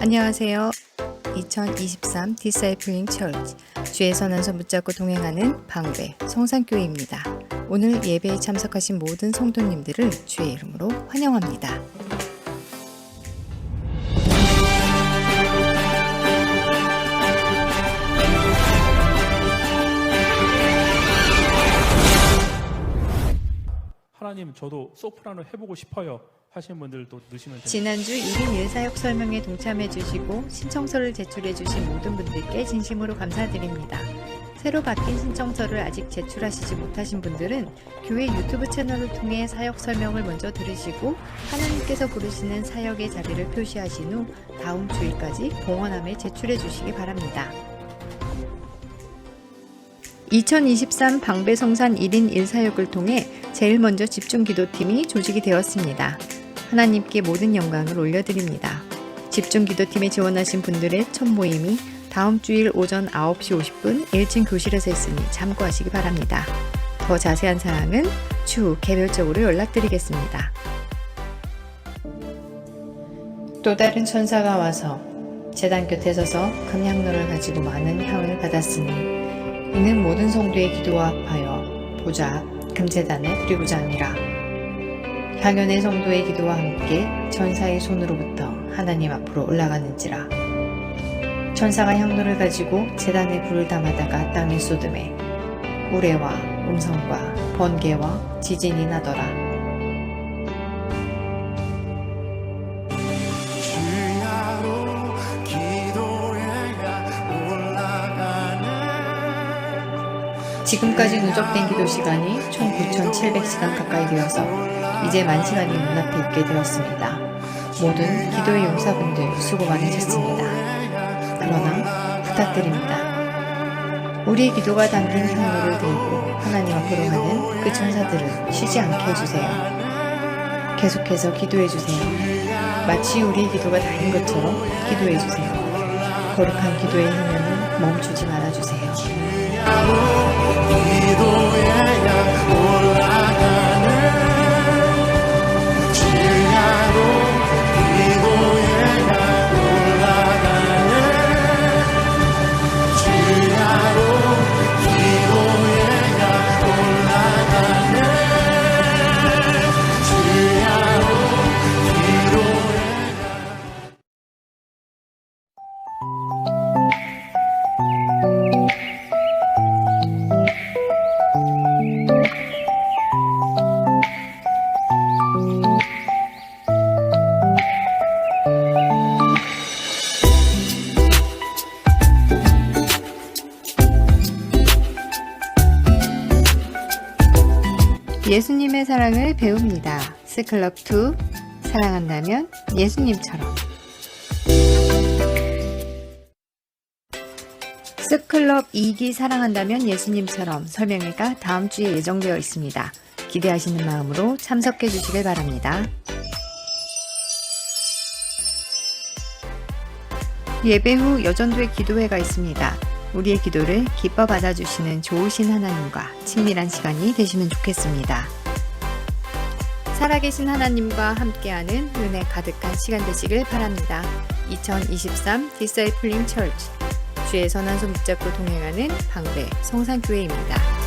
안녕하세요. 2023 디사이플링 처치 주의 선한서 붙잡고 동행하는 방배 성산교회입니다. 오늘 예배에 참석하신 모든 성도님들을 주의 이름으로 환영합니다. 하나님 저도 소프라노 해보고 싶어요 하시는 분들도 넣으시면 됩니다. 지난주 1인 일사역 설명에 동참해 주시고 신청서를 제출해 주신 모든 분들께 진심으로 감사드립니다. 새로 바뀐 신청서를 아직 제출하시지 못하신 분들은 교회 유튜브 채널을 통해 사역 설명을 먼저 들으시고 하나님께서 부르시는 사역의 자리를 표시하신 후 다음 주일까지 봉헌함에 제출해 주시기 바랍니다. 2023 방배성산 1인 1사역을 통해 제일 먼저 집중 기도팀이 조직이 되었습니다. 하나님께 모든 영광을 올려드립니다. 집중 기도팀에 지원하신 분들의 첫 모임이 다음 주일 오전 9시 50분 1층 교실에서 있으니 참고하시기 바랍니다. 더 자세한 사항은 추후 개별적으로 연락드리겠습니다. 또 다른 천사가 와서 재단 곁에 서서 금향로를 가지고 많은 향을 받았으니 이는 모든 성도의 기도와 합하여 보좌 금재단에 드리고자 함이라. 향연의 성도의 기도와 함께 천사의 손으로부터 하나님 앞으로 올라가는지라. 천사가 향로를 가지고 재단에 불을 담아다가 땅에 쏟음에 우레와 음성과 번개와 지진이 나더라. 지금까지 누적된 기도 시간이 총 9,700시간 가까이 되어서 이제 만 시간이 눈앞에 있게 되었습니다. 모든 기도의 용사분들 수고 많으셨습니다. 그러나 부탁드립니다. 우리의 기도가 담긴 향로를 들고 하나님 앞으로 가는 그 천사들을 쉬지 않게 해주세요. 계속해서 기도해주세요. 마치 우리의 기도가 다인 것처럼 기도해주세요. 거룩한 기도의 향연은 멈추지 말아주세요. 기도해 예수님의 사랑을 배웁니다. 스클럽 2 사랑한다면 예수님처럼 스클럽 2기 사랑한다면 예수님처럼 설명회가 다음 주에 예정되어 있습니다. 기대하시는 마음으로 참석해 주시길 바랍니다. 예배 후 여전도의 기도회가 있습니다. 우리의 기도를 기뻐 받아주시는 좋으신 하나님과 친밀한 시간이 되시면 좋겠습니다. 살아계신 하나님과 함께하는 은혜 가득한 시간 되시길 바랍니다. 2023 디사이플링 철치 주의 선한 손 붙잡고 동행하는 방배 성산교회입니다.